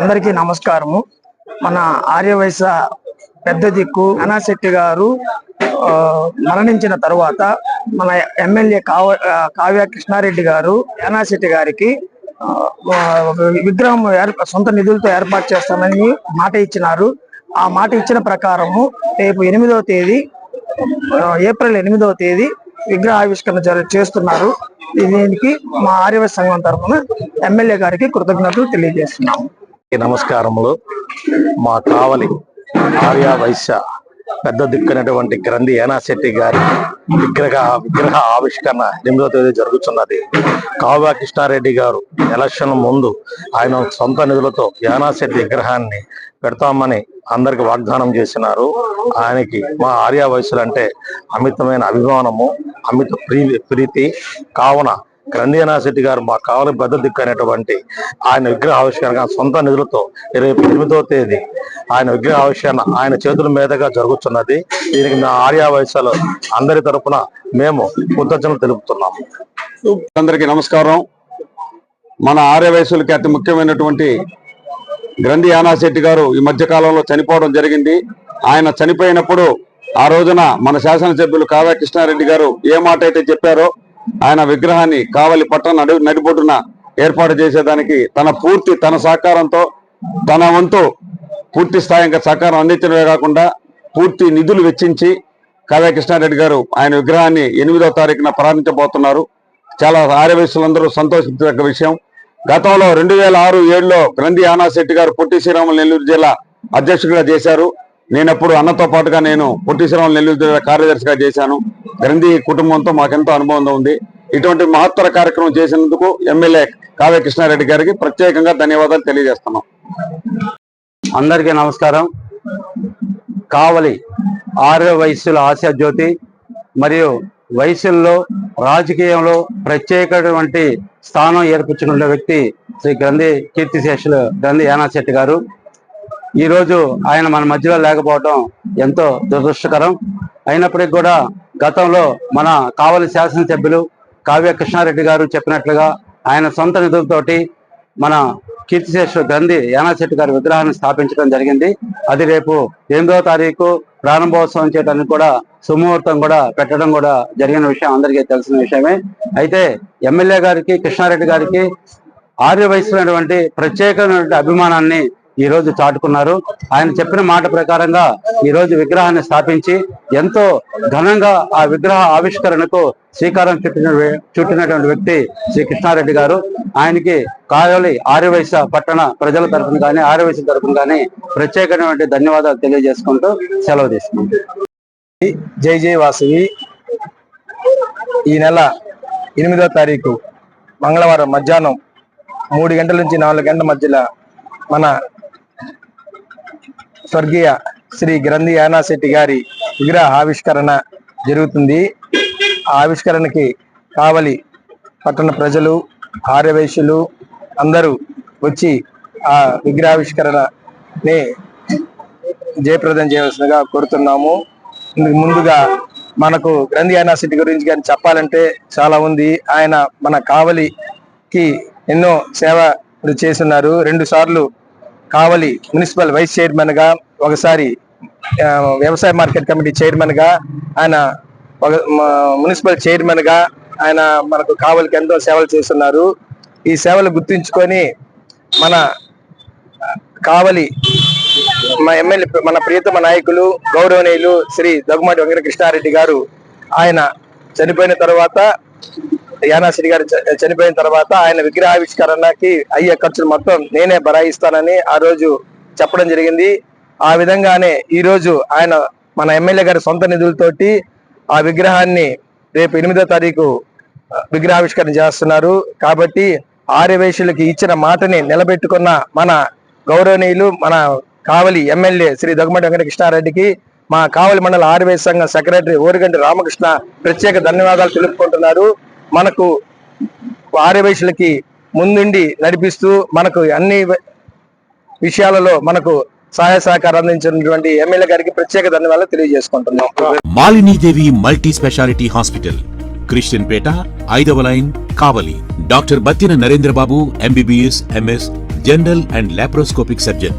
అందరికీ నమస్కారము. మన ఆర్యవైశ్య పెద్ద దిక్కు అనాశెట్టి గారు మరణించిన తర్వాత మన ఎమ్మెల్యే కావ కావ్య కృష్ణారెడ్డి గారు అనాశెట్టి గారికి విగ్రహం సొంత నిధులతో ఏర్పాటు చేస్తామని మాట ఇచ్చినారు. ఆ మాట ఇచ్చిన ప్రకారము రేపు ఎనిమిదవ తేదీ ఏప్రిల్ ఎనిమిదవ తేదీ విగ్రహ ఆవిష్కరణ చేస్తున్నారు. దీనికి మా ఆర్యవ సంఘం తరఫున ఎమ్మెల్యే గారికి కృతజ్ఞతలు తెలియజేస్తున్నాము. నమస్కారములు. మా కావలి ఆర్య వైశ్య పెద్ద దిక్కునటువంటి గ్రంథి ఏనాశెట్టి గారి విగ్రహ విగ్రహ ఆవిష్కరణ ఎనిమిదో తేదీ జరుగుతున్నది. కావ్య కృష్ణారెడ్డి గారు ఎలక్షన్ ముందు ఆయన సొంత నిధులతో యానాశెట్టి విగ్రహాన్ని పెడతామని అందరికి వాగ్దానం చేసినారు. ఆయనకి మా ఆర్య వయసులంటే అమితమైన అభిమానము అమిత ప్రీ ప్రీతి కావున గ్రంథియనా శెట్టి గారు మా కావాలి పెద్ద దిక్కు అనేటువంటి ఆయన విగ్రహ ఆవిష్కరణ సొంత నిధులతో ఇరవై ఎనిమిదో తేదీ ఆయన విగ్రహ ఆవిష్కరణ ఆయన చేతుల మీదగా జరుగుతున్నది. దీనికి మా ఆర్యా వయసులో అందరి తరపున మేము కృతజ్ఞతలు తెలుపుతున్నాము. అందరికీ నమస్కారం. మన ఆర్య వయసులకి అతి ముఖ్యమైనటువంటి గ్రంథి యానాశెట్టి గారు ఈ మధ్య కాలంలో చనిపోవడం జరిగింది. ఆయన చనిపోయినప్పుడు ఆ రోజున మన శాసనసభ్యులు కావ్య కృష్ణారెడ్డి గారు ఏ మాట అయితే చెప్పారో ఆయన విగ్రహాన్ని కావలి పట్టణ నడు నడిబొడ్డున ఏర్పాటు చేసేదానికి తన పూర్తి తన సహకారంతో తన వంతు పూర్తి స్థాయి సహకారం అందించడమే కాకుండా పూర్తి నిధులు వెచ్చించి కావ్య కృష్ణారెడ్డి గారు ఆయన విగ్రహాన్ని ఎనిమిదో తారీఖున ప్రారంభించబోతున్నారు. చాలా ఆర్యవయసులందరూ సంతోషించదగ్గ విషయం. గతంలో రెండు వేల ఆరు ఏడులో గ్రంథి ఆనాశెట్టి గారు పొట్టి శ్రీరాములు నెల్లూరు జిల్లా అధ్యక్షుడిగా చేశారు. నేనప్పుడు అన్నతో పాటుగా నేను పొట్టి నెల్లూరు జిల్లా కార్యదర్శిగా చేశాను. గ్రంథి కుటుంబంతో మాకెంతో అనుభవం ఉంది. ఇటువంటి మహత్తర కార్యక్రమం చేసినందుకు ఎమ్మెల్యే కావ్య కృష్ణారెడ్డి గారికి ప్రత్యేకంగా ధన్యవాదాలు తెలియజేస్తున్నాం. అందరికీ నమస్కారం. కావలి ఆర్య వైశ్యుల ఆశాజ్యోతి మరియు వయసుల్లో రాజకీయంలో ప్రత్యేకటువంటి స్థానం ఏర్పరచుకున్న వ్యక్తి శ్రీ గ్రంథి కీర్తిశేషులు గ్రంథి యానాశెట్టి గారు. ఈరోజు ఆయన మన మధ్యలో లేకపోవడం ఎంతో దురదృష్టకరం. అయినప్పటికీ కూడా గతంలో మన కావలి శాసనసభ్యులు కావ్య కృష్ణారెడ్డి గారు చెప్పినట్లుగా ఆయన సొంత నిధులతోటి మన కీర్తిశేషుడు గ్రంథి యానాశెట్టి గారి విగ్రహాన్ని స్థాపించడం జరిగింది. అది రేపు ఎనిమిదవ తారీఖు ప్రారంభోత్సవం చేయడానికి కూడా సుముహూర్తం కూడా పెట్టడం కూడా జరిగిన విషయం అందరికీ తెలిసిన విషయమే. అయితే ఎమ్మెల్యే గారికి కృష్ణారెడ్డి గారికి ఆర్య వయసులైనటువంటి ప్రత్యేకమైనటువంటి అభిమానాన్ని ఈ రోజు చాటుకున్నారు. ఆయన చెప్పిన మాట ప్రకారంగా ఈ రోజు విగ్రహాన్ని స్థాపించి ఎంతో ఘనంగా ఆ విగ్రహ ఆవిష్కరణకు శ్రీకారం చుట్టిన చుట్టినటువంటి వ్యక్తి శ్రీ కృష్ణారెడ్డి గారు. ఆయనకి కావలి ఆర్యవైశ్య పట్టణ ప్రజల తరఫున కానీ ఆర్యవైశ్య తరఫున కానీ ప్రత్యేకమైనటువంటి ధన్యవాదాలు తెలియజేసుకుంటూ సెలవు తీసుకుంటాం జై జై వాసవి. ఈ నెల ఎనిమిదో తారీఖు మంగళవారం మధ్యాహ్నం మూడు గంటల నుంచి నాలుగు గంటల మధ్యలో మన స్వర్గీయ శ్రీ గ్రంథి యానాశెట్టి గారి విగ్రహ ఆవిష్కరణ జరుగుతుంది. ఆ ఆవిష్కరణకి కావలి పట్టణ ప్రజలు ఆర్యవైశ్యులు అందరూ వచ్చి ఆ విగ్రహావిష్కరణని జయప్రదం చేయవలసిందిగా కోరుతున్నాము. ముందుగా మనకు గ్రంథి యానాశెట్టి గురించి కానీ చెప్పాలంటే చాలా ఉంది. ఆయన మన కావలికి ఎన్నో సేవలు చేస్తున్నారు. రెండు సార్లు కావలి మున్సిపల్ వైస్ చైర్మన్గా ఒకసారి వ్యవసాయ మార్కెట్ కమిటీ చైర్మన్గా ఆయన ఒక మున్సిపల్ చైర్మన్గా ఆయన మనకు కావలికి ఎంతో సేవలు చేస్తున్నారు. ఈ సేవలు గుర్తుంచుకొని మన కావలి మా ఎమ్మెల్యే మన ప్రియతమ నాయకులు గౌరవనీయులు శ్రీ దగ్గుమాటి వెంకటకృష్ణారెడ్డి గారు ఆయన చనిపోయిన తర్వాత యానాశ్రీ గారు చనిపోయిన తర్వాత ఆయన విగ్రహావిష్కరణకి అయ్యే ఖర్చులు మొత్తం నేనే బరాయిస్తానని ఆ రోజు చెప్పడం జరిగింది. ఆ విధంగానే ఈ రోజు ఆయన మన ఎమ్మెల్యే గారి సొంత నిధులతోటి ఆ విగ్రహాన్ని రేపు ఎనిమిదో తారీఖు విగ్రహావిష్కరణ చేస్తున్నారు. కాబట్టి ఆర్యవేశులకి ఇచ్చిన మాటని నిలబెట్టుకున్న మన గౌరవనీయులు మన కావలి ఎమ్మెల్యే శ్రీ దగ్గుమటి వెంకట కృష్ణారెడ్డికి మా కావలి మండల ఆర్యవేశ సంఘ సెక్రటరీ ఓరిగంటి రామకృష్ణ ప్రత్యేక ధన్యవాదాలు తెలుపుకుంటున్నారు. మనకు ఆర్యవేశులకి ముందుండి నడిపిస్తూ మనకు అన్ని విషయాలలో మనకు సహాయ సహకారం అందించినటువంటి ఎమ్మెల్యే గారికి ప్రత్యేక ధన్యవాదాలు తెలియజేసుకుంటున్నాం. Malinidevi multi specialty hospital Christian Peta ఐదవ line Kavali. Doctor Battina Narendrababu MBBS MS general and laparoscopic surgeon.